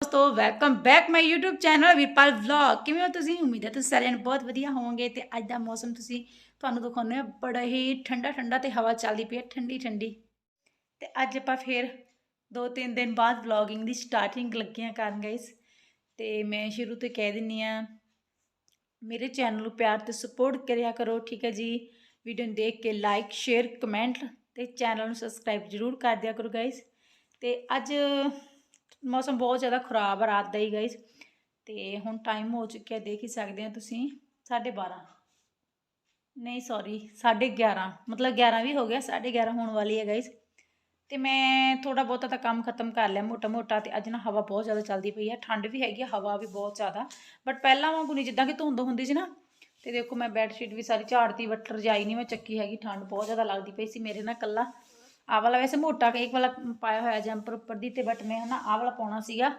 ਦੋਸਤੋ welcome back my YouTube channel Veerpal vlog ਕਿਵੇਂ ਹੋ ਤੁਸੀਂ? ਉਮੀਦ ਹੈ ਤੁਸੀਂ ਸਾਰਿਆਂ ਨੂੰ ਬਹੁਤ ਵਧੀਆ ਹੋਵੋਗੇ ਤੇ ਅੱਜ ਦਾ ਮੌਸਮ ਤੁਸੀਂ ਤੁਹਾਨੂੰ ਦਿਖਾਉਂਦੇ ਹਾਂ। ਬੜਾ ਹੀ ਠੰਡਾ ਠੰਡਾ ਤੇ ਹਵਾ ਚੱਲਦੀ ਪਈ ਹੈ, ਠੰਡੀ ਠੰਡੀ। ਤੇ ਅੱਜ ਆਪਾਂ ਫੇਰ ਦੋ ਤਿੰਨ ਦਿਨ ਬਾਅਦ ਵਲੌਗਿੰਗ ਦੀ ਸਟਾਰਟਿੰਗ ਲੱਗੀਆਂ ਕਰਨ ਗਾਇਸ ਤੇ ਮੈਂ ਸ਼ੁਰੂ ਤੋਂ ਕਹਿ ਦਿੰਨੀ ਆ ਮੇਰੇ ਚੈਨਲ ਨੂੰ ਪਿਆਰ ਤੇ ਸਪੋਰਟ ਕਰਿਆ ਕਰੋ, ਠੀਕ ਹੈ ਜੀ। ਵੀਡੀਓ ਨੂੰ ਦੇਖ ਕੇ ਲਾਈਕ ਸ਼ੇਅਰ ਕਮੈਂਟ ਤੇ ਚੈਨਲ ਨੂੰ ਸਬਸਕ੍ਰਾਈਬ ਜਰੂਰ ਕਰ ਦਿਆ ਕਰੋ ਗਾਇਸ ਤੇ ਅੱਜ ਮੌਸਮ ਬਹੁਤ ਜ਼ਿਆਦਾ ਖਰਾਬ ਆ, ਰਾਤ ਦਾ ਹੀ ਗਾਇਸ ਤੇ ਹੁਣ ਟਾਈਮ ਹੋ ਚੁੱਕਿਆ, ਦੇਖ ਹੀ ਸਕਦੇ ਆ ਤੁਸੀਂ 12:30 ਨਹੀਂ ਸੌਰੀ 11:30 ਮਤਲਬ 11 ਵੀ ਹੋ ਗਿਆ 11:30 ਹੋਣ ਵਾਲੀ ਹੈ ਗਾਇਸ ਤੇ ਮੈਂ ਥੋੜਾ ਬਹੁਤਾ ਤਾਂ ਕੰਮ ਖਤਮ ਕਰ ਲਿਆ ਮੋਟਾ ਮੋਟਾ ਤੇ ਅੱਜ ਨਾ ਹਵਾ ਬਹੁਤ ਜ਼ਿਆਦਾ ਚੱਲਦੀ ਪਈ ਹੈ ਠੰਡ ਵੀ ਹੈਗੀ ਆ, ਹਵਾ ਵੀ ਬਹੁਤ ਜ਼ਿਆਦਾ। ਬਟ ਪਹਿਲਾਂ ਵਾਂਗੂ ਨਹੀਂ ਜਿੱਦਾਂ ਕਿ ਧੁੰਦ ਹੁੰਦੀ ਸੀ ਨਾ, ਤੇ ਦੇਖੋ ਮੈਂ ਬੈੱਡ ਸ਼ੀਟ ਵੀ ਸਾਰੀ ਝਾੜਤੀ ਬਟ ਰਜਾਈ ਨਹੀਂ ਮੈਂ ਚੱਕੀ ਹੈਗੀ, ਠੰਡ ਬਹੁਤ ਜ਼ਿਆਦਾ ਲੱਗਦੀ ਪਈ ਸੀ ਮੇਰੇ ਨਾਲ ਕੱਲਾ ਆਹ ਵਾਲਾ ਵੈਸੇ ਮੋਟਾ ਕੇਕ ਵਾਲਾ ਪਾਇਆ ਹੋਇਆ ਜੰਪਰ ਉੱਪਰ ਦੀ ਤੇ ਬਟ ਮੈਂ ਨਾ ਆਹ ਵਾਲਾ ਪਾਉਣਾ ਸੀਗਾ।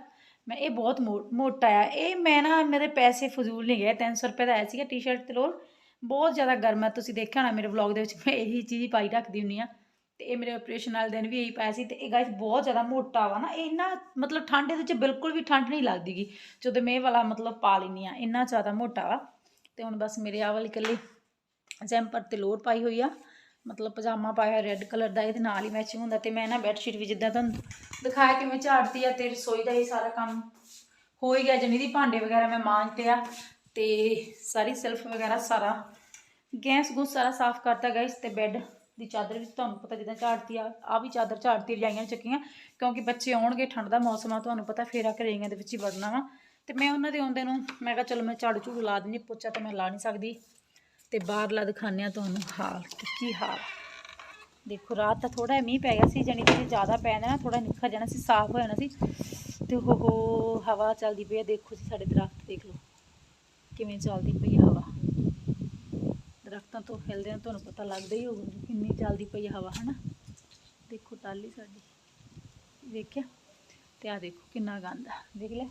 ਮੈਂ ਇਹ ਬਹੁਤ ਮੋ- ਮੋਟਾ ਆ। ਇਹ ਮੈਂ ਨਾ ਮੇਰੇ ਪੈਸੇ ਫਜ਼ੂਲ ਨਹੀਂ ਗਏ 300 ਰੁਪਏ ਦਾ ਆਇਆ ਸੀਗਾ ਟੀ-ਸ਼ਰਟ ਤੇ ਲੋਰ। ਬਹੁਤ ਜ਼ਿਆਦਾ ਗਰਮ ਹੈ ਤੁਸੀਂ ਦੇਖਿਆ ਹੋਣਾ ਮੇਰੇ ਵਲੌਗ ਦੇ ਵਿੱਚ ਮੈਂ ਇਹੀ ਚੀਜ਼ ਹੀ ਪਾਈ ਰੱਖਦੀ ਹੁੰਨੀ ਆ। ਤੇ ਇਹ ਮੇਰੇ ਆਪਰੇਸ਼ਨ ਵਾਲੇ ਦਿਨ ਵੀ ਇਹੀ ਪਾਇਆ ਸੀ ਤੇ ਇਹ ਗਾਇਸ ਬਹੁਤ ਜ਼ਿਆਦਾ ਮੋਟਾ ਵਾ ਨਾ, ਇਹ ਨਾ ਮਤਲਬ ਠੰਡ ਦੇ ਵਿੱਚ ਬਿਲਕੁਲ ਵੀ ਠੰਡ ਨਹੀਂ ਲੱਗਦੀਗੀ। ਜਦੋਂ ਮੈਂ ਇਹ ਵਾਲਾ ਮਤਲਬ ਪਾ ਲੈਂਦੀ ਆ, ਇੰਨਾ ਜ਼ਿਆਦਾ ਮੋਟਾ ਵਾ। ਤੇ ਹੁਣ ਬਸ ਮੇਰੇ ਆਹ ਵਾਲੀ ਇਕੱਲੀ ਜੈਂਪਰ ਤੇ ਲੋਰ ਪਾਈ ਹੋਈ ਆ। ਮਤਲਬ ਪਜਾਮਾ ਪਾਇਆ ਰੈੱਡ ਕਲਰ ਦਾ, ਇਹਦੇ ਨਾਲ ਹੀ ਮੈਚਿੰਗ ਹੁੰਦਾ ਤੇ ਮੈਂ ਨਾ ਬੈੱਡਸ਼ੀਟ ਵੀ ਜਿੱਦਾਂ ਤੁਹਾਨੂੰ ਦਿਖਾਇਆ ਕਿਵੇਂ ਝਾੜਦੀ ਆ ਤੇ ਰਸੋਈ ਦਾ ਇਹ ਸਾਰਾ ਕੰਮ ਹੋ ਹੀ ਗਿਆ। ਜਣੀ ਦੀ ਭਾਂਡੇ ਵਗੈਰਾ ਮੈਂ ਮਾਂਜਤੇ ਆ ਤੇ ਸਾਰੀ ਸੈਲਫ ਵਗੈਰਾ ਸਾਰਾ ਗੈਸ ਗੂਸ ਸਾਰਾ ਸਾਫ਼ ਕਰਤਾ ਗਾਇਸ ਤੇ ਬੈੱਡ ਦੀ ਚਾਦਰ ਵੀ ਤੁਹਾਨੂੰ ਪਤਾ ਜਿੱਦਾਂ ਝਾੜਤੀ ਆ ਆ ਵੀ ਚਾਦਰ ਝਾੜਤੀ ਰਜਾਈਆਂ ਚੱਕੀਆਂ ਕਿਉਂਕਿ ਬੱਚੇ ਆਉਣਗੇ, ਠੰਡ ਦਾ ਮੌਸਮ ਆ, ਤੁਹਾਨੂੰ ਪਤਾ ਫੇਰ ਆ ਕੇ ਰਜਾਈਆਂ ਦੇ ਵਿੱਚ ਹੀ ਵੜਨਾ ਵਾ ਤੇ ਮੈਂ ਉਹਨਾਂ ਦੇ ਆਉਂਦੇ ਨੂੰ ਮੈਂ ਕਿਹਾ ਚਲੋ ਮੈਂ ਝਾੜੂ ਝੂੜੂ ਲਾ ਦਿੰਦੀ, ਪੋਚਾ ਤਾਂ ਮੈਂ ਲਾ ਨਹੀਂ ਸਕਦੀ। ਤੇ ਬਾਹਰਲਾ ਦਿਖਾਉਂਦੇ ਆ ਤੁਹਾਨੂੰ ਹਾਲ ਕੀ ਹਾਲ। ਦੇਖੋ, ਰਾਤ ਤਾਂ ਥੋੜਾ ਮੀਂਹ ਪੈ ਗਿਆ ਸੀ ਜਾਨੀ ਕਿ ਜ਼ਿਆਦਾ ਪੈ ਜਾਂਦਾ ਨਾ ਥੋੜਾ ਨਿੱਖਰ ਜਾਣਾ ਸੀ, ਸਾਫ਼ ਹੋ ਜਾਣਾ ਸੀ। ਤੇ ਉਹ ਹਵਾ ਚੱਲਦੀ ਪਈ ਆ ਦੇਖੋ ਜੀ ਸਾਡੇ ਦਰਖਤ ਦੇਖ ਲਓ। ਕਿਵੇਂ ਚੱਲਦੀ ਪਈ ਹਵਾ। ਦਰਖਤਾਂ ਤੋਂ ਹਿਲਦੇ ਆ ਤੁਹਾਨੂੰ ਪਤਾ ਲੱਗਦਾ ਹੀ ਹੋਊਗਾ ਕਿੰਨੀ ਚੱਲਦੀ ਪਈ ਹਵਾ, ਹਨਾ। ਦੇਖੋ ਟਾਲੀ ਸਾਡੀ। ਦੇਖਿਆ ਤੇ ਆ ਦੇਖੋ ਕਿੰਨਾ ਗੰਦਾ ਦੇਖ ਲਿਆ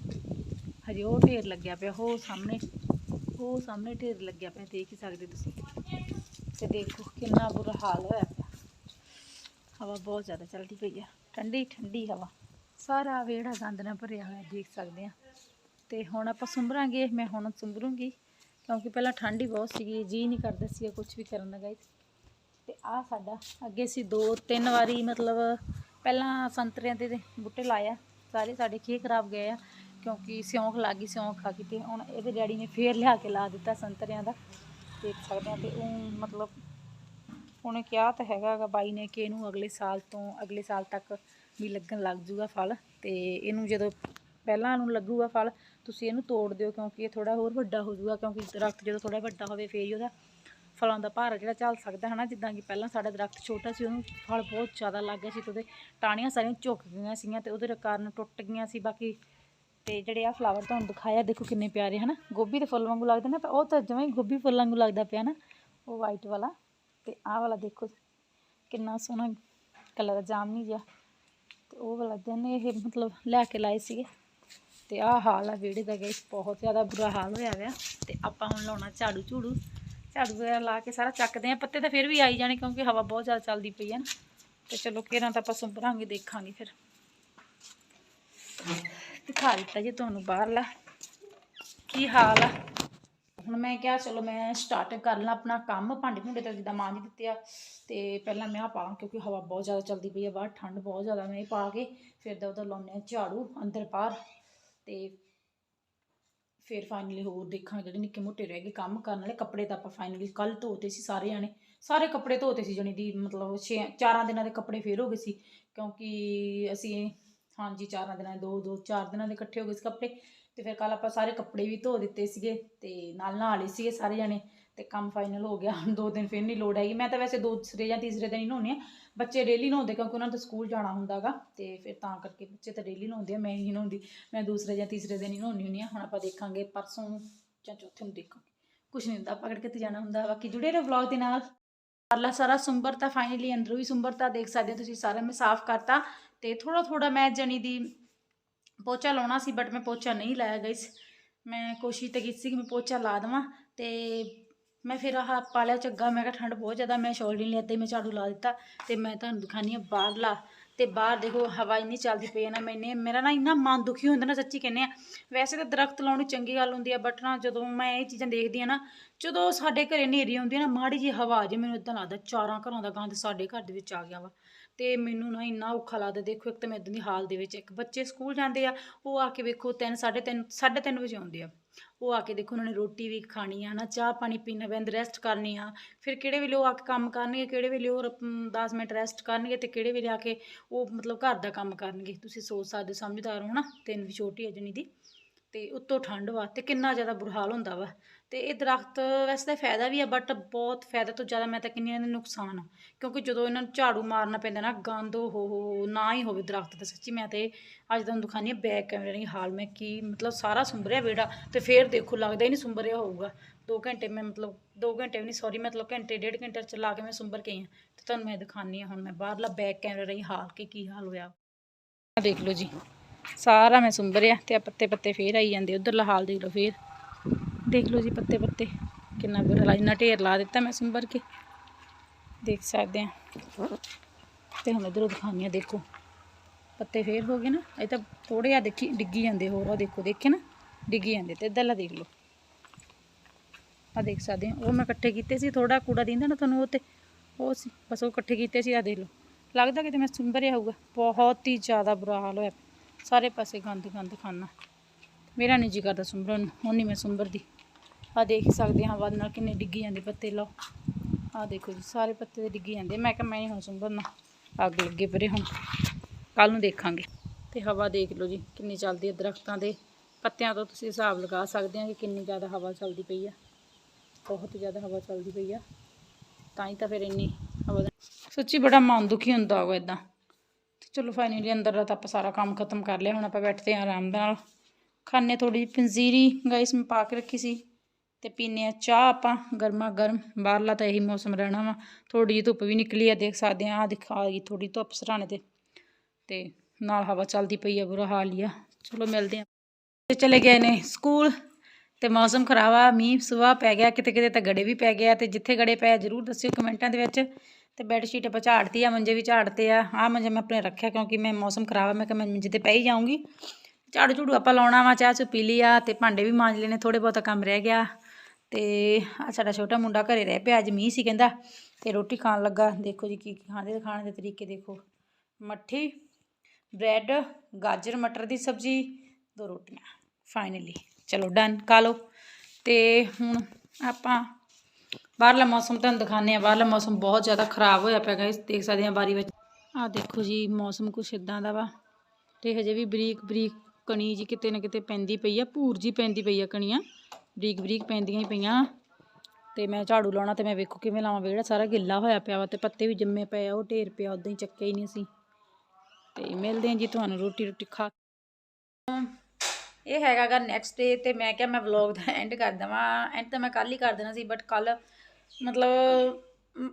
ਹਜੇ ਉਹ ਢੇਰ ਲੱਗਿਆ ਪਿਆ, ਉਹ ਸਾਹਮਣੇ। ਉਹ ਸਾਹਮਣੇ ਢੇਰ ਲੱਗਿਆ ਪਿਆ ਦੇਖ ਹੀ ਸਕਦੇ ਤੁਸੀਂ। ਤੇ ਦੇਖੋ ਕਿੰਨਾ ਬੁਰਾ ਹਾਲ ਹੋਇਆ ਪਿਆ। ਹਵਾ ਬਹੁਤ ਜ਼ਿਆਦਾ ਚੱਲਦੀ ਪਈ ਆ। ਠੰਡੀ ਠੰਡੀ ਹਵਾ। ਸਾਰਾ ਵਿਹੜਾ ਗੰਦ ਨਾਲ ਭਰਿਆ ਹੋਇਆ, ਦੇਖ ਸਕਦੇ ਆ। ਤੇ ਹੁਣ ਆਪਾਂ ਸੁੰਬਰਾਂਗੇ ਮੈਂ ਹੁਣ ਸੁੰਬਰੂੰਗੀ ਕਿਉਂਕਿ ਪਹਿਲਾਂ ਠੰਡ ਹੀ ਬਹੁਤ ਸੀਗੀ ਜੀ ਨਹੀਂ ਕਰਦਾ ਸੀਗਾ ਕੁਝ ਵੀ ਕਰਨ ਦਾ ਗਾਇਸ। ਤੇ ਆ ਸਾਡਾ, ਅੱਗੇ ਸੀ ਦੋ, ਤਿੰਨ ਵਾਰੀ ਮਤਲਬ ਪਹਿਲਾਂ ਸੰਤਰਿਆਂ ਦੇ ਦੇ ਬੂਟੇ ਲਾਇਆ ਸਾਰੇ ਸਾਡੇ ਖੇ ਖਰਾਬ ਗਏ ਆ। ਕਿਉਂਕਿ ਸਿਉਂਖ ਲੱਗ ਗਈ, ਸਿਉਂਖ ਖਾ ਗਈ ਤੇ ਹੁਣ ਇਹਦੇ ਡੈਡੀ ਨੇ ਫੇਰ ਲਿਆ ਕੇ ਲਾ ਦਿੱਤਾ ਸੰਤਰਿਆਂ ਦਾ, ਦੇਖ ਸਕਦੇ ਆ ਤੇ ਉਹ ਮਤਲਬ ਉਹਨੇ ਕਿਹਾ ਤਾਂ ਹੈਗਾ ਬਾਈ ਨੇ ਕਿ ਇਹਨੂੰ ਅਗਲੇ ਸਾਲ ਤੋਂ, ਅਗਲੇ ਸਾਲ ਤੱਕ ਵੀ ਲੱਗਣ ਲੱਗ ਜੂਗਾ ਫਲ ਤੇ ਇਹਨੂੰ ਜਦੋਂ ਪਹਿਲਾਂ ਨੂੰ ਲੱਗੂਗਾ ਫਲ, ਤੁਸੀਂ ਇਹਨੂੰ ਤੋੜ ਦਿਓ ਕਿਉਂਕਿ ਇਹ ਥੋੜਾ ਹੋਰ ਵੱਡਾ ਹੋ ਜਾਊਗਾ ਕਿਉਂਕਿ ਦਰਖਤ ਜਦੋਂ ਥੋੜਾ ਵੱਡਾ ਹੋਵੇ ਫੇਰ ਹੀ ਉਹਦਾ ਫਲਾਂ ਦਾ ਭਾਰ ਜਿਹੜਾ ਚੱਲ ਸਕਦਾ ਹਨਾ ਜਿੱਦਾਂ ਕਿ ਪਹਿਲਾਂ ਸਾਡਾ ਦਰਖਤ ਛੋਟਾ ਸੀ ਉਹਨੂੰ ਫਲ ਬਹੁਤ ਜ਼ਿਆਦਾ ਲੱਗ ਗਿਆ ਸੀ ਤੇ ਉਹਦੇ ਟਾਹਣੀਆਂ ਸਾਰੀਆਂ ਝੁੱਕ ਗਈਆਂ ਸੀਗੀਆਂ ਤੇ ਉਹਦੇ ਕਾਰਨ ਟੁੱਟ ਗਈਆਂ ਸੀ, ਬਾਕੀ ਤੇ ਜਿਹੜੇ ਆ ਫਲਾਵਰ ਤੁਹਾਨੂੰ ਦਿਖਾਇਆ, ਦੇਖੋ ਕਿੰਨੇ ਪਿਆਰੇ, ਹਨਾ? ਗੋਭੀ ਦੇ ਫੁੱਲ ਵਾਂਗੂ ਲੱਗਦੇ ਨਾ, ਤਾਂ ਉਹ ਤਾਂ ਜਿਵੇਂ ਗੋਭੀ ਫੁੱਲ ਵਾਂਗੂ ਲੱਗਦਾ ਪਿਆ ਨਾ, ਉਹ ਵਾਈਟ ਵਾਲਾ। ਤੇ ਆਹ ਵਾਲਾ ਦੇਖੋ, ਕਿੰਨਾ ਸੋਹਣਾ ਕਲਰ ਜਾਮਨੀ ਜਿਹਾ। ਤੇ ਉਹ ਵਾਲਾ ਦਿਨ ਇਹ ਮਤਲਬ ਲੈ ਕੇ ਲਾਏ ਸੀਗੇ। ਤੇ ਆਹ ਹਾਲ ਆ ਵਿਹੜੇ ਦਾ ਗਾਇਸ ਬਹੁਤ ਜ਼ਿਆਦਾ ਬੁਰਾ ਹਾਲ ਹੋਇਆ ਹੋਇਆ ਤੇ ਆਪਾਂ ਹੁਣ ਲਾਉਣਾ ਝਾੜੂ ਝੂੜੂ। ਝਾੜੂ ਵਗੈਰਾ ਲਾ ਕੇ ਸਾਰਾ ਚੱਕਦੇ ਆ, ਪੱਤੇ ਤਾਂ ਫਿਰ ਵੀ ਆਈ ਜਾਣੇ ਕਿਉਂਕਿ ਹਵਾ ਬਹੁਤ ਜ਼ਿਆਦਾ ਚੱਲਦੀ ਪਈ ਹੈ ਨਾ। ਤੇ ਚਲੋ ਕਿਹਨਾਂ ਤਾਂ ਆਪਾਂ ਸੁੰਭਰਾਂਗੇ, ਦੇਖਾਂਗੇ ਫਿਰ। ਦਿਖਾ ਦਿੱਤਾ ਜੀ ਤੁਹਾਨੂੰ ਬਾਹਰਲਾ। ਕੀ ਹਾਲ ਆ? ਹੁਣ ਮੈਂ ਕਿਹਾ, ਚਲੋ ਮੈਂ ਸਟਾਰਟ ਕਰ ਲਾਂ ਆਪਣਾ ਕੰਮ। ਭਾਂਡੇ ਭੁੰਡੇ ਤਾਂ ਜਿੱਦਾਂ ਮਾਂਜ ਦਿੱਤੇ ਆ, ਤੇ ਪਹਿਲਾਂ ਮੈਂ ਆ ਪਾਵਾਂ ਕਿਉਂਕਿ ਹਵਾ ਬਹੁਤ ਜ਼ਿਆਦਾ ਚੱਲਦੀ ਪਈ ਆ ਬਾਹਰ, ਠੰਡ ਬਹੁਤ ਜ਼ਿਆਦਾ ਮੈਂ ਇਹ ਪਾ ਕੇ ਫਿਰ ਦਾ ਉਹਦਾ ਲਾਉਂਦੇ ਆ ਝਾੜੂ ਅੰਦਰ ਬਾਹਰ, ਤੇ ਫਿਰ ਫਾਈਨਲੀ ਹੋਰ ਦੇਖਾਂਗੇ ਜਿਹੜੇ ਨਿੱਕੇ ਮੋਟੇ ਰਹਿ ਗਏ ਕੰਮ ਕਰਨ ਵਾਲੇ। ਕੱਪੜੇ ਤਾਂ ਆਪਾਂ ਫਾਈਨਲੀ ਕੱਲ ਧੋਤੇ ਸੀ ਸਾਰੇ ਜਾਣੇ। ਸਾਰੇ ਕੱਪੜੇ ਧੋਤੇ ਸੀ ਜਣੀ ਦੀ, ਮਤਲਬ 6 ਚਾਰਾਂ ਦਿਨਾਂ ਦੇ ਕੱਪੜੇ ਫੇਰ ਹੋ ਗਏ ਸੀ, ਕਿਉਂਕਿ ਅਸੀਂ ਹਾਂਜੀ, ਚਾਰਾਂ ਦਿਨਾਂ ਦੇ, ਦੋ ਦੋ, ਚਾਰ ਦਿਨਾਂ ਦੇ ਇਕੱਠੇ ਹੋ ਗਏ ਸੀ ਕੱਪੜੇ ਤੇ ਫਿਰ ਕੱਲ ਆਪਾਂ ਸਾਰੇ ਕੱਪੜੇ ਵੀ ਧੋ ਦਿੱਤੇ ਸੀਗੇ ਤੇ ਨਾਲ ਨਹਾ ਲਏ ਸੀਗੇ ਸਾਰੇ ਜਾਣੇ ਤੇ ਕੰਮ ਫਾਈਨਲ ਹੋ ਗਿਆ, ਹੁਣ ਦੋ ਦਿਨ ਫਿਰ ਨਹੀਂ ਲੋੜ ਹੈਗੀ। ਮੈਂ ਤਾਂ ਵੈਸੇ ਦੂਸਰੇ ਜਾਂ ਤੀਸਰੇ ਦਿਨ ਹੀ ਨਹਾਉਂਦੀ ਆ ਬੱਚੇ ਡੇਲੀ ਨਹਾਉਂਦੇ ਕਿਉਂਕਿ ਉਹਨਾਂ ਨੂੰ ਸਕੂਲ ਜਾਣਾ ਹੁੰਦਾਗਾ ਤੇ ਫਿਰ ਤਾਂ ਕਰਕੇ ਬੱਚੇ ਤਾਂ ਡੇਲੀ ਨਹਾਉਂਦੇ ਆ, ਮੈਂ ਹੀ ਨਹਾਉਂਦੀ। ਮੈਂ ਦੂਸਰੇ ਜਾਂ ਤੀਸਰੇ ਦਿਨ ਹੀ ਨਹਾਉਂਦੀ ਹੁੰਦੀ ਆ ਹੁਣ ਆਪਾਂ ਦੇਖਾਂਗੇ ਪਰਸੋਂ ਨੂੰ ਜਾਂ ਚੌਥੇ ਨੂੰ ਦੇਖਾਂਗੇ। ਕੁਝ ਨਹੀਂ ਹੁੰਦਾ, ਪਕੜ ਕੇ ਤੇ ਜਾਣਾ ਹੁੰਦਾ। ਬਾਕੀ ਜੁੜੇ ਰਹੋ ਵਲੌਗ ਦੇ ਨਾਲ। ਪਰਲਾ ਸਾਰਾ ਸੁੰਬਰ ਤਾਂ ਫਾਈਨਲੀ ਅੰਦਰੋਂ ਵੀ ਸੁੰਬਰ ਤਾਂ ਦੇਖ ਸਕਦੇ ਹੋ ਤੁਸੀਂ, ਸਾਰਾ ਮੈਂ ਸਾਫ਼ ਕਰਤਾ। ਤੇ ਥੋੜਾ ਥੋੜਾ ਮੈਂ ਜਣੀ ਦੀ ਪੋਚਾ ਲਾਉਣਾ ਸੀ ਬਟ ਮੈਂ ਪੋਚਾ ਨਹੀਂ ਲਾਇਆ ਗਾਇਸ ਮੈਂ ਕੋਸ਼ਿਸ਼ ਤਾਂ ਕੀਤੀ ਸੀ ਕਿ ਮੈਂ ਪੋਚਾ ਲਾ ਦੇਵਾਂ ਤੇ ਮੈਂ ਫਿਰ ਆਹ ਪਾ ਲਿਆ ਝੱਗਾ, ਮੈਂ ਕਿਹਾ ਠੰਡ ਬਹੁਤ ਜ਼ਿਆਦਾ, ਮੈਂ ਸ਼ਾਲ ਨਹੀਂ ਲਿਆ ਤੇ ਮੈਂ ਝਾੜੂ ਲਾ ਦਿੱਤਾ ਤੇ ਮੈਂ ਤੁਹਾਨੂੰ ਦਿਖਾਨੀ ਆ ਬਾਹਰਲਾ। ਤੇ ਬਾਹਰ ਦੇਖੋ ਹਵਾ ਇੰਨੀ ਚੱਲਦੀ ਪਈ ਹੈ ਨਾ ਮੈਨੇ ਮੇਰਾ ਨਾ ਇੰਨਾ ਮਨ ਦੁਖੀ ਹੁੰਦਾ ਨਾ, ਸੱਚੀ ਕਹਿੰਦੇ ਆ ਵੈਸੇ ਤਾਂ ਦਰਖਤ ਲਾਉਣੀ ਚੰਗੀ ਗੱਲ ਹੁੰਦੀ ਆ ਬਟ ਨਾ ਜਦੋਂ ਮੈਂ ਇਹ ਚੀਜ਼ਾਂ ਦੇਖਦੀ ਆ ਨਾ, ਜਦੋਂ ਸਾਡੇ ਘਰੇ ਹਨੇਰੀ ਹੁੰਦੀ ਆ ਨਾ, ਮਾੜੀ ਜੀ ਹਵਾ ਆ ਜੇ, ਮੈਨੂੰ ਇਦਾਂ ਲੱਗਦਾ ਚਾਰਾਂ ਘਰਾਂ ਦਾ ਗੰਦ ਸਾਡੇ ਘਰ ਦੇ ਵਿੱਚ ਆ ਗਿਆ ਵਾ। ਤੇ ਮੈਨੂੰ ਨਾ ਇੰਨਾ ਔਖਾ ਲੱਗਦਾ, ਦੇਖੋ ਇੱਕ ਤਾਂ ਮੈਂ ਇਦਾਂ ਦੀ ਹਾਲ ਦੇ ਵਿੱਚ, ਇੱਕ ਬੱਚੇ ਸਕੂਲ ਜਾਂਦੇ ਆ, ਉਹ ਆ ਕੇ ਵੇਖੋ 3 3:30 3:30 ਵਜੇ ਆਉਂਦੇ ਆ। ਉਹ ਆ ਕੇ ਦੇਖੋ ਉਹਨਾਂ ਨੇ ਰੋਟੀ ਵੀ ਖਾਣੀ ਆ, ਨਾ ਚਾਹ ਪਾਣੀ ਪੀਣਾ ਬੰਦ ਰੈਸਟ ਕਰਨੀ ਆ। ਫਿਰ ਕਿਹੜੇ ਵੇਲੇ ਉਹ ਆ ਕੇ ਕੰਮ ਕਰਨਗੇ, ਕਿਹੜੇ ਵੇਲੇ ਉਹ 10 ਮਿੰਟ ਰੈਸਟ ਕਰਨਗੇ ਤੇ ਕਿਹੜੇ ਵੇਲੇ ਆ ਕੇ ਉਹ ਮਤਲਬ ਘਰ ਦਾ ਕੰਮ ਕਰਨਗੇ। ਤੁਸੀਂ ਸੋਚ ਸਕਦੇ, ਸਮਝਦਾਰ ਹੋ ਨਾ, ਤਿੰਨ ਵੀ ਛੋਟੀ ਹੈ ਜਣੀ ਦੀ, ਤੇ ਉੱਤੋਂ ਠੰਡ ਵਾ, ਤੇ ਕਿੰਨਾ ਜ਼ਿਆਦਾ ਬੁਰਾ ਹਾਲ ਹੁੰਦਾ ਵਾ। ਤੇ ਇਹ ਦਰਖਤ ਵੈਸੇ ਤਾਂ ਫਾਇਦਾ ਵੀ ਆ ਬਟ ਬਹੁਤ ਫਾਇਦਾ ਤੋਂ ਜ਼ਿਆਦਾ ਮੈਂ ਤਾਂ ਕਹਿੰਦੀ ਹਾਂ ਇਹਨਾਂ ਦੇ ਨੁਕਸਾਨ ਆ। ਕਿਉਂਕਿ ਜਦੋਂ ਇਹਨਾਂ ਨੂੰ ਝਾੜੂ ਮਾਰਨਾ ਪੈਂਦਾ ਨਾ, ਗੰਦ ਹੋ ਹੋ ਹੋ, ਨਾ ਹੀ ਹੋਵੇ ਦਰਖਤ ਤਾਂ ਸੱਚੀ ਮੈਂ ਤੇ ਅੱਜ ਤੁਹਾਨੂੰ ਦਿਖਾਉਂਦੀ ਹਾਂ ਬੈਕ ਕੈਮਰੇ ਨਹੀਂ ਹਾਲ ਮੈਂ ਕੀ ਮਤਲਬ ਸਾਰਾ ਸੁੰਬਰਿਆ ਵਿਹੜਾ ਤੇ ਫੇਰ ਦੇਖੋ ਲੱਗਦਾ ਹੀ ਨਹੀਂ ਸੁੰਬਰਿਆ ਹੋਊਗਾ। 2 ਘੰਟੇ ਮੈਂ ਮਤਲਬ 2 ਘੰਟੇ ਵੀ ਨਹੀਂ ਸੌਰੀ ਮਤਲਬ ਘੰਟੇ, ਡੇਢ ਘੰਟੇ ਚਲਾ ਕੇ ਮੈਂ ਸੁੰਬਰ ਕੇ ਆਈ ਹਾਂ। ਤੇ ਤੁਹਾਨੂੰ ਮੈਂ ਦਿਖਾਉਂਦੀ ਹਾਂ ਹੁਣ ਮੈਂ ਬਾਹਰਲਾ ਬੈਕ ਕੈਮਰੇ ਰਾਹੀਂ, ਹਾਲ ਕੇ, ਕੀ ਹਾਲ ਹੋਇਆ। ਆਹ ਦੇਖ ਲਓ ਜੀ, ਸਾਰਾ ਮੈਂ ਸੁੰਬਰਿਆ ਤੇ ਆ ਪੱਤੇ ਪੱਤੇ ਫੇਰ ਆਈ ਜਾਂਦੇ, ਉਧਰਲਾ ਹਾਲ ਦੇਖ ਲਓ ਫੇਰ। ਦੇਖ ਲਓ ਜੀ ਪੱਤੇ ਪੱਤੇ, ਕਿੰਨਾ ਬੁਰਾ ਹਾਲ ਇੰਨਾ ਢੇਰ ਲਾ ਦਿੱਤਾ ਮੈਂ ਸੁੰਬਰ ਕੇ। ਦੇਖ ਸਕਦੇ ਆ ਤੇ ਹੁਣ ਇਧਰੋਂ ਦਿਖਾਉਂਦੀ ਆ ਦੇਖੋ। ਪੱਤੇ ਫੇਰ ਹੋ ਗਏ ਨਾ, ਇਹ ਤਾਂ ਥੋੜੇ ਆ ਦੇਖੀ, ਡਿੱਗੀ ਜਾਂਦੇ ਹੋਰ ਉਹ ਦੇਖੋ, ਦੇਖੇ ਨਾ, ਡਿੱਗੀ ਜਾਂਦੇ ਤੇ ਇੱਧਰਲਾ ਦੇਖ ਲਓ। ਆ ਦੇਖ ਸਕਦੇ ਆ ਉਹ ਮੈਂ ਇਕੱਠੇ ਕੀਤੇ ਸੀ ਥੋੜਾ ਕੂੜਾ ਦਿੰਦਾ ਨਾ ਤੁਹਾਨੂੰ ਉਹ ਤੇ, ਉਹ ਸੀ, ਬਸ ਉਹ ਇਕੱਠੇ ਕੀਤੇ ਸੀ ਆ ਦੇਖ ਲਓ। ਲੱਗਦਾ ਕਿਤੇ ਮੈਂ ਸੁੰਬਰਿਆ ਹੋਊਗਾ, ਬਹੁਤ ਹੀ ਜ਼ਿਆਦਾ ਬੁਰਾ ਹਾਲ ਹੋਇਆ। ਸਾਰੇ ਪਾਸੇ ਗੰਦ ਗੰਦ ਖਾਨਾ। ਮੇਰਾ ਨਹੀਂ ਜੀ ਕਰਦਾ ਸੁੰਬਰਨ ਨੂੰ ਹੁਣ ਨਹੀਂ ਮੈਂ ਸੁੰਬਰਦੀ ਆ ਦੇਖ ਹੀ ਸਕਦੇ ਹਾਂ ਹਵਾ ਦੇ ਨਾਲ ਕਿੰਨੇ ਡਿੱਗੀ ਜਾਂਦੇ ਪੱਤੇ, ਲਓ। ਆ ਦੇਖੋ ਜੀ, ਸਾਰੇ ਪੱਤੇ ਦੇ ਡਿੱਗੀ ਜਾਂਦੇ ਮੈਂ ਕਿਹਾ ਮੈਂ ਨਹੀਂ ਹੁਣ ਸੁੰਬਰਨਾ ਅੱਗ ਲੱਗੇ ਪਰੇ ਹੁਣ। ਕੱਲ ਨੂੰ ਦੇਖਾਂਗੇ। ਤੇ ਹਵਾ ਦੇਖ ਲਓ ਜੀ, ਕਿੰਨੀ ਚੱਲਦੀ ਹੈ ਦਰਖਤਾਂ ਦੇ। ਪੱਤਿਆਂ ਤੋਂ ਤੁਸੀਂ ਹਿਸਾਬ ਲਗਾ ਸਕਦੇ ਆ ਕਿ ਕਿੰਨੀ ਜ਼ਿਆਦਾ ਹਵਾ ਚੱਲਦੀ ਪਈ ਆ। ਬਹੁਤ ਜ਼ਿਆਦਾ ਹਵਾ ਚੱਲਦੀ ਪਈ ਆ। ਤਾਂ ਹੀ ਤਾਂ ਫਿਰ ਇੰਨੀ ਹਵਾ ਦਾ ਸੱਚੀ ਬੜਾ ਮਨ ਦੁਖੀ ਹੁੰਦਾ ਹੋਗਾ ਇਦਾਂ ਤੇ ਚਲੋ ਫਾਈਨਲੀ ਅੰਦਰ ਦਾ ਤਾਂ ਆਪਾਂ ਸਾਰਾ ਕੰਮ ਖਤਮ ਕਰ ਲਿਆ। ਹੁਣ ਆਪਾਂ ਬੈਠਦੇ ਹਾਂ ਆਰਾਮ ਨਾਲ। ਖਾਣੇ ਥੋੜੀ ਜਿਹੀ ਪੰਜੀਰੀ ਗਾਇਸ ਮੈਂ ਪਾ ਕੇ ਰੱਖੀ ਸੀ। ਤੇ ਪੀਨੇ ਆ ਚਾਹ ਆਪਾਂ, ਗਰਮਾ ਗਰਮ, ਬਾਹਰਲਾ ਤਾਂ ਇਹੀ ਮੌਸਮ ਰਹਿਣਾ ਵਾ। ਥੋੜੀ ਜਿਹੀ ਧੁੱਪ ਵੀ ਨਿਕਲੀ ਆ, ਦੇਖ ਸਕਦੇ ਆ ਆ ਦਿਖਾ ਗਈ ਥੋੜੀ ਧੁੱਪ ਸਰਾਣੇ ਤੇ। ਤੇ ਨਾਲ ਹਵਾ ਚੱਲਦੀ ਪਈ ਆ, ਬੁਰਾ ਹਾਲ ਹੀ ਆ। ਚਲੋ ਮਿਲਦੇ ਆ ਤੇ ਚਲੇ ਗਏ ਨੇ ਸਕੂਲ, ਤੇ ਮੌਸਮ ਖਰਾਬ ਆ, ਮੀਂਹ ਸੁਬਾਹ ਪੈ ਗਿਆ, ਕਿਤੇ ਕਿਤੇ ਤਾਂ ਗੜੇ ਵੀ ਪੈ ਗਿਆ ਤੇ ਜਿੱਥੇ ਗੜੇ ਪਏ ਜਰੂਰ ਦੱਸਿਓ ਕਮੈਂਟਾਂ ਦੇ ਵਿੱਚ। ਤੇ ਬੈੱਡ ਸ਼ੀਟ ਆਪਾਂ ਝਾੜਤੀ ਆ, ਮੰਜੇ ਵੀ ਝਾੜਤੇ ਆ। ਆ ਮੰਜੇ ਮੈਂ ਆਪਣੇ ਰੱਖਿਆ, ਕਿਉਂਕਿ ਮੈਂ ਮੌਸਮ ਖਰਾਬ ਆ, ਮੈਂ ਕਿਹਾ ਮੈਂ ਮੰਜੇ ਤੇ ਪੈ ਹੀ ਜਾਊਂਗੀ। ਝਾੜੂ ਝੂੜੂ ਆਪਾਂ ਲਾਉਣਾ ਵਾ, ਚਾਹ ਚੁ ਪੀ ਲਈ ਆ, ਤੇ ਭਾਂਡੇ ਵੀ ਮਾਂਜ ਲੈਣੇ ਥੋੜੇ ਬਹੁਤਾ ਕੰਮ ਰਹਿ ਗਿਆ। ਤੇ ਆ ਸਾਡਾ ਛੋਟਾ ਮੁੰਡਾ ਘਰੇ ਰਹਿ ਪਿਆ, ਅੱਜ ਮੀਂਹ ਸੀ ਕਹਿੰਦਾ, ਤੇ ਰੋਟੀ ਖਾਣ ਲੱਗਾ। ਦੇਖੋ ਜੀ ਕੀ ਕੀ ਖਾਂਦੇ ਖਾਣ ਦੇ ਤਰੀਕੇ ਦੇਖੋ। ਮੱਠੀ, ਬ੍ਰੈਡ, ਗਾਜਰ, ਮਟਰ ਦੀ ਸਬਜ਼ੀ, ਦੋ ਰੋਟੀਆਂ ਫਾਈਨਲੀ ਚਲੋ ਡਨ ਖਾ ਲਓ। ਤੇ ਹੁਣ ਆਪਾਂ ਬਾਹਰਲਾ ਮੌਸਮ ਤੁਹਾਨੂੰ ਦਿਖਾਉਂਦੇ ਆ ਬਾਹਰਲਾ ਮੌਸਮ ਬਹੁਤ ਜ਼ਿਆਦਾ ਖਰਾਬ ਹੋਇਆ ਪਿਆ ਗਾਇਸ ਦੇਖ ਸਕਦੇ ਆ ਬਾਰੀ ਵਿੱਚ। ਆਹ ਦੇਖੋ ਜੀ, ਮੌਸਮ ਕੁਛ ਇਦਾਂ ਦਾ ਵਾ। ਤੇ ਹਜੇ ਵੀ ਬਰੀਕ ਬਰੀਕ ਕਣੀ ਜੀ ਕਿਤੇ ਨਾ ਕਿਤੇ ਪੈਂਦੀ ਪਈ ਆ, ਭੂਰ ਜੀ ਪੈਂਦੀ ਪਈ ਆ ਕਣੀਆਂ। ਬਰੀਕ ਬਰੀਕ ਪੈਂਦੀਆਂ ਹੀ ਪਈਆਂ। ਤੇ ਮੈਂ ਝਾੜੂ ਲਾਉਣਾ ਤੇ ਮੈਂ ਵੇਖੋ ਕਿਵੇਂ ਲਾਵਾਂ ਵਿਹੜਾ ਸਾਰਾ ਗਿੱਲਾ ਹੋਇਆ ਪਿਆ ਵਾ ਤੇ ਪੱਤੇ ਵੀ ਜੰਮੇ ਪਏ ਆ, ਉਹ ਢੇਰ ਪਿਆ ਉਦਾਂ ਹੀ ਚੱਕਿਆ ਹੀ ਨਹੀਂ ਸੀ ਤੇ ਮਿਲਦੇ ਹਾਂ ਜੀ ਤੁਹਾਨੂੰ ਰੋਟੀ ਰੋਟੀ ਖਾ ਇਹ ਹੈਗਾਗਾ ਨੈਕਸਟ ਡੇ ਤੇ ਮੈਂ ਕਿਹਾ ਮੈਂ ਵਲੌਗ ਦਾ ਐਂਡ ਕਰ ਦਵਾਂ। ਐਂਡ ਤਾਂ ਮੈਂ ਕੱਲ ਹੀ ਕਰ ਦੇਣਾ ਸੀ ਬਟ ਕੱਲ ਮਤਲਬ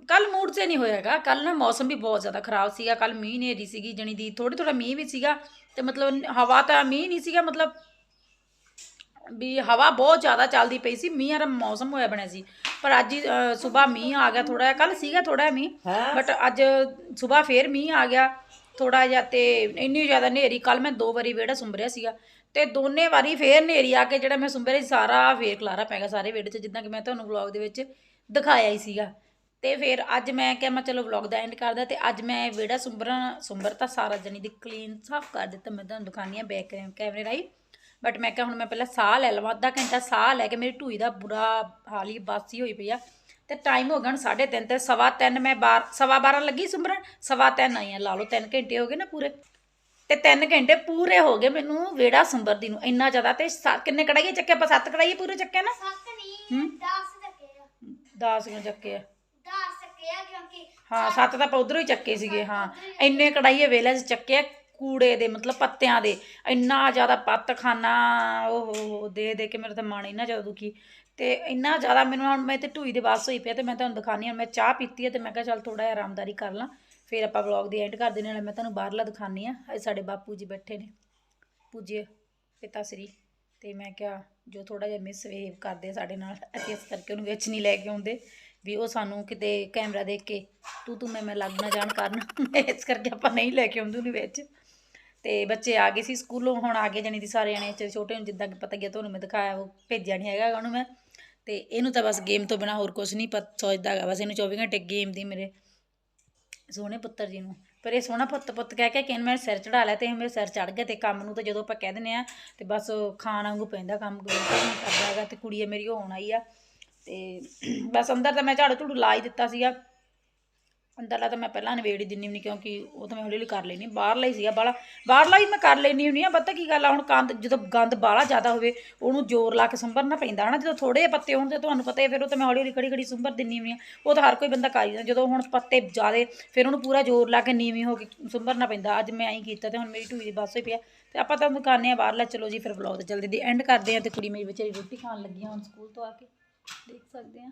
ਕੱਲ ਮੂਡ 'ਚ ਨਹੀਂ ਹੋਇਆਗਾ ਕੱਲ ਨਾ ਮੌਸਮ ਵੀ ਬਹੁਤ ਜ਼ਿਆਦਾ ਖਰਾਬ ਸੀਗਾ। ਕੱਲ ਮੀਂਹ ਨੇਰੀ ਸੀਗੀ, ਜਣੀ ਦੀ ਥੋੜੀ ਥੋੜਾ ਮੀਂਹ ਵੀ ਸੀਗਾ। ਤੇ ਮਤਲਬ ਹਵਾ ਤਾਂ ਮੀਂਹ ਨਹੀਂ ਸੀਗਾ, ਮਤਲਬ ਵੀ ਹਵਾ ਬਹੁਤ ਜ਼ਿਆਦਾ ਚੱਲਦੀ ਪਈ ਸੀ ਮੀਂਹ ਵਾਲਾ ਮੌਸਮ ਹੋਇਆ ਬਣਿਆ ਸੀ। ਪਰ ਅੱਜ ਸਵੇਰ ਮੀਂਹ ਆ ਗਿਆ ਥੋੜਾ ਜਿਹਾ ਕੱਲ ਸੀਗਾ ਥੋੜਾ ਮੀਂਹ ਬਟ ਅੱਜ ਸਵੇਰ ਫੇਰ ਮੀਂਹ ਆ ਗਿਆ ਥੋੜਾ ਜਿਹਾ ਤੇ ਇੰਨੀ ਜ਼ਿਆਦਾ ਹਨੇਰੀ ਕੱਲ ਮੈਂ ਦੋ ਵਾਰੀ ਵਿਹੜਾ ਸੁੰਬਰਿਆ ਸੀਗਾ। ਤੇ ਦੋਨੇ ਵਾਰੀ ਫੇਰ ਹਨੇਰੀ ਆ ਕੇ ਜਿਹੜਾ ਮੈਂ ਸੁੰਬਰਿਆ ਸੀ ਸਾਰਾ ਫੇਰ ਖਲਾਰਾ ਪੈ ਗਿਆ ਸਾਰੇ ਵਿਹੜੇ 'ਚ ਜਿੱਦਾਂ ਕਿ ਮੈਂ ਤੁਹਾਨੂੰ ਵਲੌਗ ਦੇ ਵਿੱਚ ਦਿਖਾਇਆ ਹੀ ਸੀਗਾ। ਤੇ ਫਿਰ ਅੱਜ ਮੈਂ ਕਿਹਾ ਮੈਂ ਚਲੋ ਵਲੌਗ ਦਾ ਐਂਡ ਕਰਦਾ ਤੇ ਅੱਜ ਮੈਂ ਵਿਹੜਾ ਸੁੰਬਰਾਂ ਸੁੰਬਰਤਾ ਸਾਰਾ ਜਣੀ ਦੀ ਕਲੀਨ ਸਾਫ਼ ਕਰ ਦਿੱਤਾ। ਮੈਂ ਤੁਹਾਨੂੰ ਦਿਖਾਉਂਦੀ ਆ ਬੈਕ ਕੈਮਰੇ ਰਾਹੀਂ। ਬਟ ਮੈਂ ਕਿਹਾ ਹੁਣ ਮੈਂ ਪਹਿਲਾਂ ਸਾਹ ਲੈ ਲਵਾਂ ਅੱਧਾ ਘੰਟਾ ਸਾਹ ਲੈ ਕੇ ਮੇਰੀ ਢੂਈ ਦਾ ਬੁਰਾ ਹਾਲ ਹੀ ਬਾਸੀ ਹੋਈ ਪਈ ਆ। ਤੇ ਟਾਈਮ ਹੋ ਗਿਆ ਹੁਣ 3:30 ਤੇ ਸਵਾ ਤਿੰਨ ਮੈਂ ਬਾਰ ਸਵਾ 12 ਲੱਗੀ ਸੁੰਬਰਨ ਸਵਾ ਤਿੰਨ ਆਈ ਆ ਲਾ ਲਓ 3 ਘੰਟੇ ਹੋ ਗਏ ਨਾ ਪੂਰੇ। ਤੇ 3 ਘੰਟੇ ਪੂਰੇ ਹੋ ਗਏ ਮੈਨੂੰ ਵੇੜਾ ਸੁੰਬਰਦੀ ਨੂੰ ਇੰਨਾ ਜ਼ਿਆਦਾ ਤੇ ਕਿੰਨੇ ਕੜਾਈਏ ਚੱਕੇ? ਆਪਾਂ ਸੱਤ ਕੜਾਈਏ ਪੂਰੇ ਚੱਕੇ ਨਾ? ਸੱਤ ਨਹੀਂ 10 ਚੱਕੇ ਆ। 10 ਕਿਉਂ ਚੱਕੇ ਆ? 10 ਚੱਕੇ ਆ ਕਿਉਂਕਿ ਹਾਂ ਸੱਤ ਤਾਂ ਆਪਾਂ ਉਧਰੋਂ ਹੀ ਚੱਕੇ ਸੀਗੇ ਹਾਂ। ਇੰਨੇ ਕੜਾਈਏ ਵੇਲੇ 'ਚ ਚੱਕੇ ਆ, ਕੂੜੇ ਦੇ, ਮਤਲਬ ਪੱਤਿਆਂ ਦੇ, ਇੰਨਾ ਜ਼ਿਆਦਾ ਪੱਤ ਖਾਨਾ ਉਹ ਦੇ ਦੇ ਕੇ ਮੇਰਾ ਤਾਂ ਮਨ ਇੰਨਾ ਜ਼ਿਆਦਾ ਦੁਖੀ। ਤੇ ਇੰਨਾ ਜ਼ਿਆਦਾ ਮੈਨੂੰ ਹੁਣ ਮੈਂ ਤੇ ਢੂਈ ਦੇ ਵਾਸ ਹੋਈ ਪਿਆ ਤੇ ਮੈਂ ਤੁਹਾਨੂੰ ਦਿਖਾਣੀ ਹਾਂ, ਮੈਂ ਚਾਹ ਪੀਤੀ ਹੈ ਤੇ ਮੈਂ ਕਿਹਾ ਚੱਲ ਥੋੜਾ ਜਿਹਾ ਆਰਾਮਦਾਰੀ ਕਰ ਲਾਂ, ਫਿਰ ਆਪਾਂ ਵਲੌਗ ਦੀ ਐਂਡ ਕਰ ਦੇਣੇ ਨਾਲ ਮੈਂ ਤੁਹਾਨੂੰ ਬਾਹਰਲਾ ਦਿਖਾਣੀ ਆ ਅੱਜ ਸਾਡੇ ਬਾਪੂ ਜੀ ਬੈਠੇ ਨੇ, ਪੂਜੇ, ਪਿਤਾ ਸ੍ਰੀ, ਤੇ ਮੈਂ ਕਿਹਾ ਜੋ ਥੋੜਾ ਜਿਹਾ ਮਿਸਬਿਹੇਵ ਕਰਦੇ ਆ ਸਾਡੇ ਨਾਲ, ਅਸੀਂ ਇਸ ਕਰਕੇ ਉਹਨੂੰ ਵਿੱਚ ਨਹੀਂ ਲੈ ਕੇ ਆਉਂਦੇ, ਵੀ ਉਹ ਸਾਨੂੰ ਕਿਤੇ ਕੈਮਰਾ ਦੇਖ ਕੇ, ਤੂੰ ਤੂੰ ਮੈਂ ਮੈਂ ਲੱਗ ਨਾ ਜਾਣ ਕਰਨ, ਇਸ ਕਰਕੇ ਆਪਾਂ ਨਹੀਂ ਲੈ ਕੇ ਆਉਂਦੇ ਉਹਨੂੰ ਵਿੱਚ। ਤੇ ਬੱਚੇ ਆ ਗਏ ਸੀ ਸਕੂਲੋਂ, ਹੁਣ ਆ ਗਏ ਜਾਣੀ ਦੀ ਸਾਰੇ ਜਣੇ ਛੋਟੇ ਨੂੰ ਜਿੱਦਾਂ ਕਿ ਪਤਾ ਗਿਆ ਤੁਹਾਨੂੰ ਮੈਂ ਦਿਖਾਇਆ, ਉਹ ਭੇਜਿਆ ਨਹੀਂ ਹੈਗਾ ਉਹਨੂੰ ਮੈਂ। ਤੇ ਇਹਨੂੰ ਤਾਂ ਬਸ ਗੇਮ ਤੋਂ ਬਿਨਾ ਹੋਰ ਕੁਝ ਨਹੀਂ ਪਤ, ਸੋਚਦਾ ਹੈਗਾ, ਬਸ ਇਹਨੂੰ 24 ਘੰਟੇ ਗੇਮ ਦੀ ਮੇਰੇ ਸੋਹਣੇ ਪੁੱਤਰ ਜੀ ਨੂੰ। ਪਰ ਇਹ ਸੋਹਣਾ ਪੁੱਤ ਪੁੱਤ ਕਹਿ ਕੇ ਕਿ ਮੈਂ ਸਿਰ ਚੜਾ ਲਿਆ ਤੇ ਇਹ ਮੇਰੇ ਸਿਰ ਚੜ ਗਿਆ ਤੇ ਕੰਮ ਨੂੰ ਤਾਂ ਜਦੋਂ ਆਪਾਂ ਕਹਿ ਦਿੰਦੇ ਆ ਤੇ ਬਸ ਖਾਣ ਵਾਂਗੂ ਪੈਂਦਾ ਕੰਮ ਕੋਈ ਨਹੀਂ ਕਰਦਾ ਹੈਗਾ ਤੇ ਕੁੜੀ ਹੈ ਮੇਰੀ ਹੋਣ ਆਈ ਆ। ਤੇ ਬਸ ਅੰਦਰ ਤਾਂ ਮੈਂ ਝਾੜੂ ਝੂੜੂ ਲਾ ਹੀ ਦਿੱਤਾ ਸੀਗਾ। ਅੰਦਰਲਾ ਤਾਂ ਮੈਂ ਪਹਿਲਾਂ ਨਵੇੜ ਹੀ ਦਿੰਨੀ ਹੁੰਦੀ ਕਿਉਂਕਿ ਉਹ ਤਾਂ ਮੈਂ ਹੌਲੀ ਹੌਲੀ ਕਰ ਲੈਣੀ ਬਾਹਰਲਾ ਹੀ ਸੀਗਾ ਬਾਹਲਾ ਬਾਹਰਲਾ ਹੀ ਮੈਂ ਕਰ ਲੈਣੀ ਹੁੰਦੀ ਆ ਪਤਾ ਕੀ ਗੱਲ ਆ, ਹੁਣ ਕੰਦ ਜਦੋਂ ਗੰਦ ਬਾਹਲਾ ਜ਼ਿਆਦਾ ਹੋਵੇ, ਉਹਨੂੰ ਜ਼ੋਰ ਲਾ ਕੇ ਸੰਭਰਨਾ ਪੈਂਦਾ ਹਨਾ। ਜਦੋਂ ਥੋੜੇ ਜਿਹੇ ਪੱਤੇ ਹੋਣ ਤੇ ਤੁਹਾਨੂੰ ਪਤਾ ਹੀ ਹੈ ਫਿਰ ਉਹ ਤਾਂ ਮੈਂ ਹੌਲੀ ਹੌਲੀ ਖੜੀ ਖੜੀ ਸੰਭਰ ਦਿੰਨੀ ਹੁੰਦੀ ਆ ਉਹ ਤਾਂ ਹਰ ਕੋਈ ਬੰਦਾ ਕਰ ਹੀ ਜਦੋਂ ਹੁਣ ਪੱਤੇ ਜ਼ਿਆਦੇ, ਫਿਰ ਉਹਨੂੰ ਪੂਰਾ ਜ਼ੋਰ ਲਾ ਕੇ ਨੀਵੀਂ ਹੋ ਕੇ ਸੰਭਰਨਾ ਪੈਂਦਾ। ਅੱਜ ਮੈਂ ਐਂ ਕੀਤਾ ਤੇ ਹੁਣ ਮੇਰੀ ਢੂਈ ਦੀ ਬੱਸ ਹੋਈ ਪਿਆ ਤੇ ਆਪਾਂ ਤਾਂ ਦੁਕਾਨੇ ਆ ਬਾਹਰਲਾ, ਚਲੋ ਜੀ ਫਿਰ ਵਲੌਗ ਤੇ ਜਲਦੀ ਦੀ ਐਂਡ ਕਰਦੇ ਆ ਤੇ ਕੁੜੀ ਮੇਰੀ ਵਿਚਾਰੀ ਰੋਟੀ ਖਾਣ ਲੱਗੀ ਆ ਹੁਣ ਸਕੂਲ ਤੋਂ ਆ ਕੇ। ਦੇਖ ਸਕਦੇ ਆ।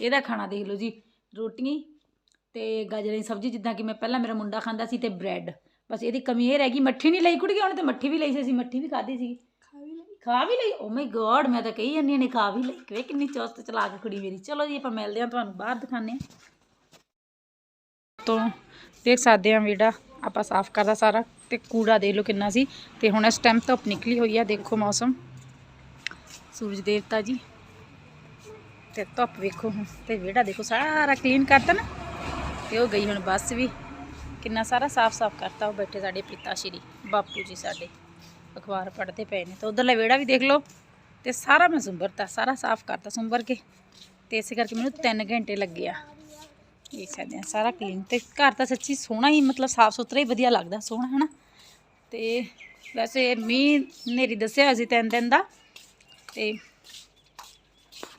ਇਹਦਾ ਖਾਣਾ ਦੇਖ ਲਓ ਜੀ। ਰੋਟੀਆਂ ਤੇ ਗਾਜਰਾਂ ਦੀ ਸਬਜ਼ੀ ਜਿੱਦਾਂ ਕਿ ਮੈਂ ਪਹਿਲਾਂ ਮੇਰਾ ਮੁੰਡਾ ਖਾਂਦਾ ਸੀ ਤੇ ਬ੍ਰੈਡ। ਬਸ ਇਹਦੀ ਕਮੀ ਇਹ ਰਹਿ ਗਈ ਮੱਠੀ ਨਹੀਂ ਲਈ ਕੁੜੀ ਉਹਨੇ ਤੇ ਮੱਠੀ ਵੀ ਲਈ ਸੀ ਅਸੀਂ ਮੱਠੀ ਵੀ ਖਾਧੀ ਸੀ ਖਾ ਵੀ ਲਈ। ਓ ਮਾਈ ਗੋਡ ਮੈਂ ਤਾਂ ਕਹੀ ਜਾਂਦੀ ਨੇ ਖਾ ਵੀ ਲਈ। ਵੇ ਕਿੰਨੀ ਚੁਸਤ ਚਲਾ ਕੇ ਕੁੜੀ ਮੇਰੀ। ਚਲੋ ਜੀ ਆਪਾਂ ਮਿਲਦੇ ਹਾਂ ਤੁਹਾਨੂੰ ਬਾਹਰ ਦਿਖਾਣੇ ਤੋਂ ਦੇਖ ਸਕਦੇ ਹਾਂ ਵੀੜਾ ਆਪਾਂ ਸਾਫ਼ ਕਰਦਾ ਸਾਰਾ ਤੇ ਕੂੜਾ ਦੇਖ ਲਓ ਕਿੰਨਾ ਸੀ। ਤੇ ਹੁਣ ਇਸ ਟਾਈਮ ਧੁੱਪ ਨਿਕਲੀ ਹੋਈ ਆ ਦੇਖੋ ਮੌਸਮ। ਸੂਰਜ ਦੇਵਤਾ ਜੀ। ਤੇ ਧੁੱਪ ਵੇਖੋ ਹੁਣ, ਤੇ ਵਿਹੜਾ ਦੇਖੋ, ਸਾਰਾ ਕਲੀਨ ਕਰਤਾ ਨਾ। ਤੇ ਉਹ ਗਈ ਹੁਣ ਬੱਸ ਵੀ। ਕਿੰਨਾ ਸਾਰਾ ਸਾਫ਼-ਸਾਫ਼ ਕਰਤਾ ਉਹ ਬੈਠੇ ਸਾਡੇ ਪਿਤਾ ਸ਼੍ਰੀ, ਬਾਪੂ ਜੀ ਸਾਡੇ। ਅਖਬਾਰ ਪੜ੍ਹਦੇ ਪਏ ਨੇ, ਤੇ ਉਧਰਲਾ ਵਿਹੜਾ ਵੀ ਦੇਖ ਲਓ। ਤੇ ਸਾਰਾ ਮੈਂ ਸੁੰਬਰਤਾ, ਸਾਰਾ ਸਾਫ਼ ਕਰਤਾ ਸੁੰਬਰ ਕੇ। ਤੇ ਇਸੇ ਕਰਕੇ ਮੈਨੂੰ 3 ਘੰਟੇ ਲੱਗੇ ਆ। ਇਹ ਸਕਦੇ ਆ, ਸਾਰਾ ਕਲੀਨ ਤੇ ਘਰ ਤਾਂ ਸੱਚੀ ਸੋਹਣਾ ਹੀ, ਮਤਲਬ ਸਾਫ਼ ਸੁਥਰਾ ਹੀ ਵਧੀਆ ਲੱਗਦਾ, ਸੋਹਣਾ, ਹਨਾ। ਤੇ ਵੈਸੇ ਮੀਂਹ ਨੇਰੀ ਦੱਸਿਆ ਹੋਇਆ ਸੀ ਤਿੰਨ ਦਿਨ ਦਾ। ਤੇ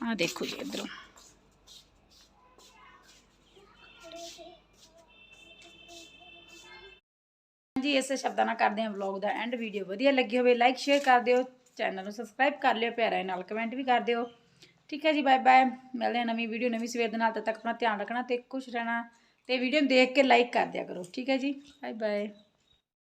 ਆ ਦੇਖੋ ਜੀ ਇਧਰੋਂ। ਜੀ ਇਸੇ ਸ਼ਬਦਾਂ ਨਾਲ ਕਰਦੇ ਹਾਂ ਵਲੌਗ ਦਾ ਐਂਡ ਵੀਡੀਓ ਵਧੀਆ ਲੱਗੀ ਹੋਵੇ ਲਾਈਕ ਸ਼ੇਅਰ ਕਰ ਦਿਓ। ਚੈਨਲ ਨੂੰ ਸਬਸਕ੍ਰਾਈਬ ਕਰ ਲਿਓ ਪਿਆਰਾ ਨਾਲ ਕਮੈਂਟ ਵੀ ਕਰ ਦਿਓ। ਠੀਕ ਹੈ ਜੀ ਬਾਏ ਬਾਏ ਮਿਲਦੇ ਹਾਂ ਨਵੀਂ ਵੀਡੀਓ ਨਵੀਂ ਸਵੇਰ ਦੇ ਨਾਲ, ਤਦ ਤੱਕ ਆਪਣਾ ਧਿਆਨ ਰੱਖਣਾ ਤੇ ਖੁਸ਼ ਰਹਿਣਾ। ਤੇ ਵੀਡੀਓ ਨੂੰ ਦੇਖ ਕੇ ਲਾਈਕ ਕਰ ਦਿਆ ਕਰੋ। ਠੀਕ ਹੈ ਜੀ ਬਾਏ ਬਾਏ